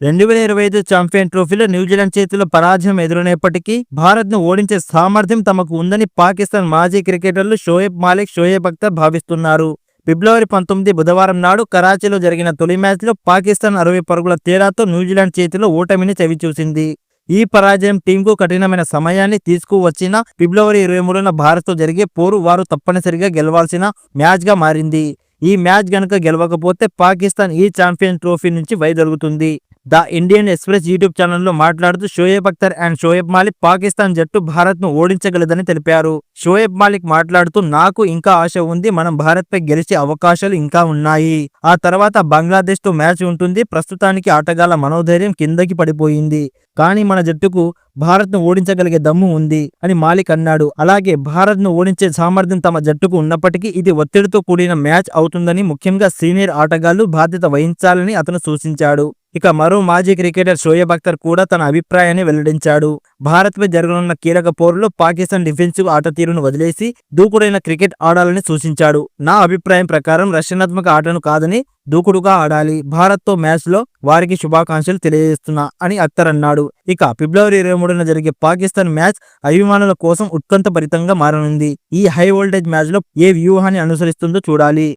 రెండు వేల ఇరవై ఐదు ఛాంపియన్ ట్రోఫీలో న్యూజిలాండ్ చేతిలో పరాజయం ఎదురైనప్పటికీ భారత్ను ఓడించే సామర్థ్యం తమకు ఉందని పాకిస్తాన్ మాజీ క్రికెటర్లు షోయబ్ మాలిక్ షోయబ్ అఖ్తర్ భావిస్తున్నారు. ఫిబ్రవరి పంతొమ్మిది బుధవారం నాడు కరాచీలో జరిగిన తొలి మ్యాచ్లో పాకిస్తాన్ అరవై పరుగుల తేడాతో న్యూజిలాండ్ చేతిలో ఓటమిని చవిచూసింది. ఈ పరాజయం టీంకు కఠినమైన సమయాన్ని తీసుకువచ్చిన ఫిబ్రవరి ఇరవై మూడున భారత్తో జరిగే పోరు వారు తప్పనిసరిగా గెలవాల్సిన మ్యాచ్గా మారింది. ఈ మ్యాచ్ గనక గెలవకపోతే పాకిస్తాన్ ఈ ఛాంపియన్ ట్రోఫీ నుంచి వైదొలుగుతుంది. ద ఇండియన్ ఎక్స్ప్రెస్ యూట్యూబ్ ఛానల్లో మాట్లాడుతూ షోయబ్ అఖ్తర్ అండ్ షోయబ్ మాలిక్ పాకిస్తాన్ జట్టు భారత్ను ఓడించగలదని తెలిపారు. షోయబ్ మాలిక్ మాట్లాడుతూ నాకు ఇంకా ఆశ ఉంది. మనం భారత్పై గెలిచే అవకాశాలు ఇంకా ఉన్నాయి. ఆ తర్వాత బంగ్లాదేశ్తో మ్యాచ్ ఉంటుంది. ప్రస్తుతానికి ఆటగాళ్ళ మనోధైర్యం కిందకి పడిపోయింది. కానీ మన జట్టుకు భారత్ను ఓడించగలిగే దమ్ము ఉంది అని మాలిక్ అన్నాడు. అలాగే భారత్ను ఓడించే సామర్థ్యం తమ జట్టుకు ఉన్నప్పటికీ ఇది ఒత్తిడితో కూడిన మ్యాచ్ అవుతుందని ముఖ్యంగా సీనియర్ ఆటగాళ్ళు బాధ్యత వహించాలని అతను సూచించాడు. ఇక మరో మాజీ క్రికెటర్ షోయబ్ అఖ్తర్ కూడా తన అభిప్రాయాన్ని వెల్లడించాడు. భారత్పై జరగనున్న కీలక పోరులో పాకిస్తాన్ డిఫెన్సివ్ ఆట తీరును వదిలేసి దూకుడైన క్రికెట్ ఆడాలని సూచించాడు. నా అభిప్రాయం ప్రకారం రక్షణాత్మక ఆటను కాదని దూకుడుగా ఆడాలి. భారత్తో మ్యాచ్లో వారికి శుభాకాంక్షలు తెలియజేస్తున్నా అని అఖ్తర్ అన్నాడు. ఇక ఫిబ్రవరి ఇరవై మూడున జరిగే పాకిస్తాన్ మ్యాచ్ అభిమానుల కోసం ఉత్కంఠభరితంగా మారనుంది. ఈ హై వోల్టేజ్ మ్యాచ్లో ఏ వ్యూహాన్ని అనుసరిస్తుందో చూడాలి.